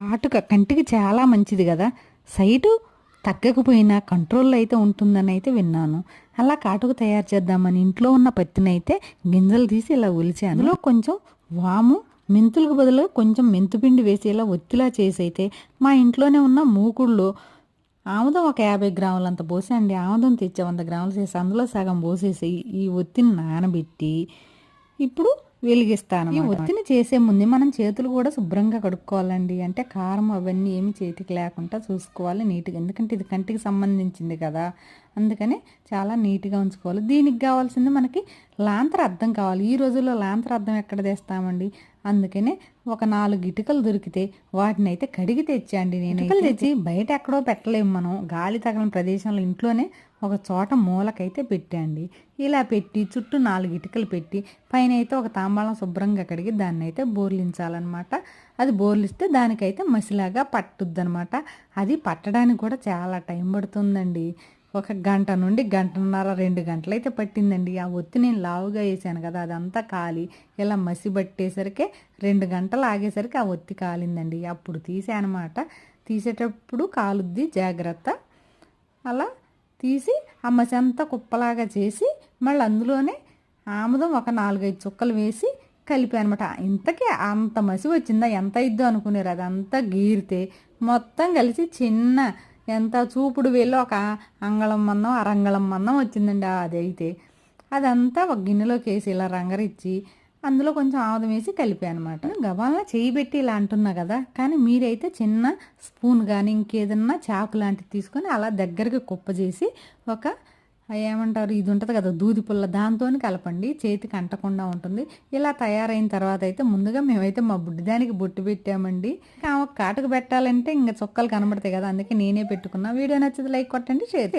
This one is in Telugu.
కాటుక కంటికి చాలా మంచిది కదా. సైటు తగ్గకపోయినా కంట్రోల్లో అయితే ఉంటుందని అయితే విన్నాను. అలా కాటుక తయారు చేద్దామని ఇంట్లో ఉన్న పత్తిని అయితే గింజలు తీసి ఇలా ఒలిచాను. అందులో కొంచెం వాము మెంతులకు బదులు కొంచెం మెంతుపిండి వేసి ఇలా ఒత్తిలా చేసి అయితే మా ఇంట్లోనే ఉన్న మూకుళ్ళు ఆముదం ఒక యాభై గ్రాములంత పోసండి. ఆముదం తెచ్చే వంద గ్రాములు చేసి అందులో సగం పోసేసి ఈ ఒత్తిని నానబెట్టి ఇప్పుడు వెలిగిస్తాను ఈ ఒత్తిని చేసే ముందు మనం చేతులు కూడా శుభ్రంగా కడుక్కోవాలండి. అంటే కారం అవన్నీ ఏమి చేతికి లేకుండా చూసుకోవాలి నీట్గా. ఎందుకంటే ఇది కంటికి సంబంధించింది కదా. అందుకని చాలా నీట్గా ఉంచుకోవాలి. దీనికి కావాల్సింది మనకి లాంతర అద్దం కావాలి. ఈ రోజుల్లో లాంతర అద్దం ఎక్కడ తెస్తామండి? అందుకనే ఒక నాలుగు ఇటుకలు దొరికితే వాటిని అయితే కడిగి తెచ్చాండి నేను ఇటుకలు తెచ్చి బయట ఎక్కడో పెట్టలేము మనం. గాలి తగలని ప్రదేశంలో ఇంట్లోనే ఒక చోట మూలకైతే పెట్టండి. ఇలా పెట్టి చుట్టూ నాలుగు ఇటుకలు పెట్టి పైన అయితే ఒక తాంబాళం శుభ్రంగా కడిగి దాన్ని అయితే బోర్లించాలన్నమాట. అది బోర్లిస్తే దానికైతే మసిలాగా పట్టుద్దనమాట అది పట్టడానికి కూడా చాలా టైం పడుతుందండి. ఒక గంట నుండి గంటన్నర రెండు గంటలు అయితే పట్టిందండి. ఆ ఒత్తి నేను లావుగా వేసాను కదా అదంతా కాలి. ఇలా మసి పట్టేసరికి రెండు గంటలు ఆగేసరికి ఆ ఒత్తి కాలిందండి. అప్పుడు తీసానమాట. తీసేటప్పుడు కాలుద్ది జాగ్రత్త. అలా తీసి ఆ మసంతా కుప్పలాగా చేసి మళ్ళీ అందులోనే ఆముదం ఒక నాలుగైదు చుక్కలు వేసి కలిపాను అనమాట ఇంతకీ అంత మసి వచ్చిందా? ఎంత ఇద్దో అనుకునేరు. అదంతా గీరితే మొత్తం కలిసి చిన్న ఎంత చూపుడు వేలు ఒక అంగళం మందం అరంగళం మందం వచ్చిందండి. అది అయితే అదంతా ఒక గిన్నెలోకి వేసి ఇలా రంగరిచ్చి అందులో కొంచెం ఆముదం వేసి కలిపాను అనమాట గబాలను చేయి పెట్టి ఇలా అంటున్నా కదా కానీ మీరైతే చిన్న స్పూన్ కానీ ఇంకేదన్నా చాకు లాంటిది తీసుకొని అలా దగ్గరగా కుప్ప చేసి ఒక ఏమంటారు ఇది ఉంటుంది కదా దూది పుల్ల దాంతో కలపండి. చేతికి అంటకుండా ఉంటుంది. ఇలా తయారైన తర్వాత అయితే ముందుగా మేమైతే మా బుడ్డిదానికి బొట్టు పెట్టామండి. ఒక కాటుకు పెట్టాలంటే ఇంకా చొక్కలు కనబడతాయి కదా అందుకే నేనే పెట్టుకున్నా. వీడియో నచ్చితే లైక్ కొట్టండి షేర్